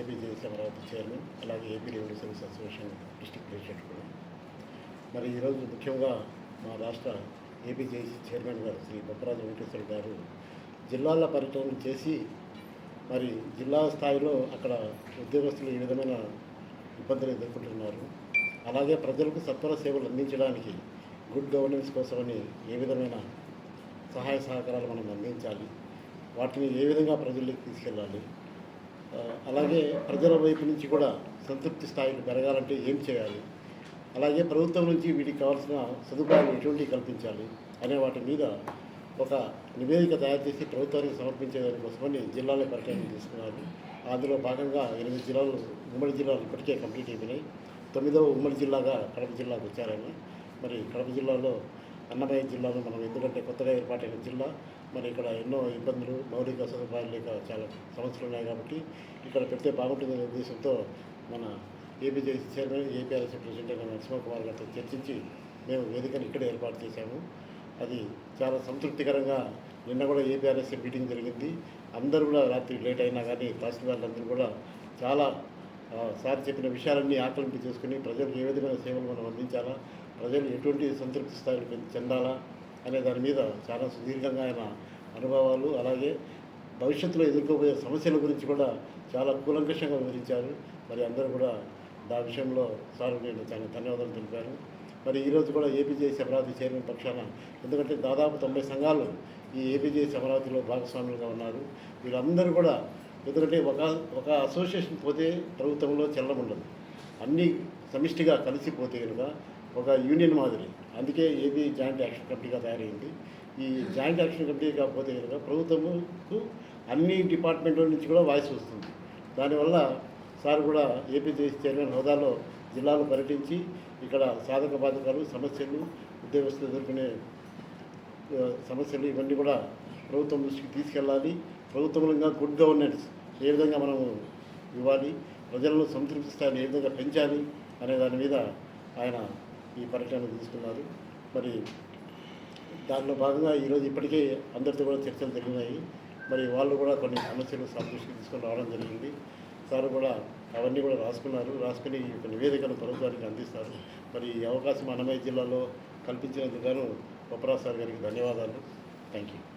AP JC Amaravati chairman అలాగే AP revenue service association district president కూడా. మరి ఈరోజు ముఖ్యంగా మా రాష్ట్ర ఏపీ జేసీ చైర్మన్ గారు శ్రీ బొప్పరాజు వెంకటేశ్వర గారు జిల్లాల పర్యటన చేసి మరి జిల్లా స్థాయిలో అక్కడ ఉద్యోగస్తులు ఈ విధమైన ఇబ్బందులు ఎదుర్కొంటున్నారు అలాగే ప్రజలకు సత్వర సేవలు అందించడానికి గుడ్ గవర్నెన్స్ కోసమని ఏ విధమైన సహాయ సహకారాలు మనం అందించాలి వాటిని ఏ విధంగా ప్రజల్లోకి తీసుకెళ్ళాలి అలాగే ప్రజల వైపు నుంచి కూడా సంతృప్తి స్థాయిలు పెరగాలంటే ఏం చేయాలి? అలాగే ప్రభుత్వం నుంచి వీటికి కావాల్సిన సదుపాయాలు ఎటువంటి కల్పించాలి అనే వాటి మీద ఒక నివేదిక తయారు చేసి ప్రభుత్వానికి సమర్పించే దానికోసమని జిల్లాలో పర్యటన తీసుకున్నారు అందులో భాగంగా ఎనిమిది జిల్లాలు ఉమ్మడి జిల్లాలు ఇప్పటికే కంప్లీట్ అయిపోయినాయి. తొమ్మిదవ ఉమ్మడి జిల్లాగా కడప జిల్లాకు వచ్చారని. మరి కడప జిల్లాలో అన్నమయ్య జిల్లాలో మనం ఎందుకంటే కొత్తగా ఏర్పాటైన జిల్లా మరి ఇక్కడ ఎన్నో ఇబ్బందులు మౌలిక సదుపాయాలు లేక చాలా సమస్యలు ఉన్నాయి కాబట్టి ఇక్కడ పెడితే బాగుంటుందనే ఉద్దేశంతో మన ఏపీజేసీ చైర్మన్ ఏపీఆర్ఎస్ ప్రెసిడెంట్ అయిన నరసింహకుమార్ గారితో చర్చించి మేము వేదికను ఇక్కడే ఏర్పాటు చేశాము. అది చాలా సంతృప్తికరంగా నిన్న కూడా ఏపీఆర్ఎస్ మీటింగ్ జరిగింది. అందరూ కూడా రాత్రి లేట్ అయినా కానీ తహసీల్దారులందరూ కూడా చాలా సార్ చెప్పిన విషయాలన్నీ ఆకలింపు చేసుకుని ప్రజలకు ఏ విధమైన సేవలు మనం అందించాలా? ప్రజలు ఎటువంటి సంతృప్తి స్థాయిలు చెందాలా అనే దాని మీద చాలా సుదీర్ఘంగా ఆయన అనుభవాలు అలాగే భవిష్యత్తులో ఎదుర్కోబోయే సమస్యల గురించి కూడా చాలా కూలంకషంగా వివరించారు. మరి అందరూ కూడా ఆ విషయంలో సార్ నేను చాలా ధన్యవాదాలు తెలిపాను మరి ఈరోజు కూడా ఏపీజేఎస్ అమరావతి చైర్మన్ పక్షాన ఎందుకంటే దాదాపు తొంభై సంఘాలు ఈ ఏపీజేఎస్ అమరావతిలో భాగస్వాములుగా ఉన్నారు. వీళ్ళందరూ కూడా ఎందుకంటే ఒక ఒక అసోసియేషన్ పోతే ప్రభుత్వంలో చెల్లం ఉండదు. అన్నీ సమిష్టిగా కలిసిపోతే కనుక ఒక యూనియన్ మాదిరి. అందుకే ఏపీ జాయింట్ యాక్షన్ కమిటీగా తయారైంది. ఈ జాయింట్ యాక్షన్ కమిటీ కాకపోతే కనుక ప్రభుత్వముకు అన్ని డిపార్ట్మెంట్ల నుంచి కూడా వాయిస్ వస్తుంది. దానివల్ల సార్ కూడా ఏపీ చైర్మన్ హోదాలో జిల్లాలో పర్యటించి ఇక్కడ సాధక బాధకాలు సమస్యలు ఉద్యోగస్తులు ఎదుర్కొనే సమస్యలు ఇవన్నీ కూడా ప్రభుత్వం దృష్టికి తీసుకెళ్ళాలి. ప్రభుత్వంగా గుడ్ గవర్నెన్స్ ఏ విధంగా మనం ఇవ్వాలి ప్రజలను సంతృప్తి స్థాయిని ఏ విధంగా పెంచాలి అనే దాని మీద ఆయన ఈ పర్యటన తీసుకున్నారు. మరి దానిలో భాగంగా ఈరోజు ఇప్పటికే అందరితో కూడా చర్చలు జరిగినాయి. మరి వాళ్ళు కూడా కొన్ని సమస్యలు సార్ తీసుకొని రావడం జరిగింది. సార్ కూడా అవన్నీ కూడా రాసుకున్నారు. రాసుకుని ఈ నివేదికను ప్రభుత్వానికి అందిస్తారు. మరి ఈ అవకాశం అన్నమయ్య జిల్లాలో కల్పించినందుకు గాను ఉపరాజ్ సార్ గారికి ధన్యవాదాలు. Thank you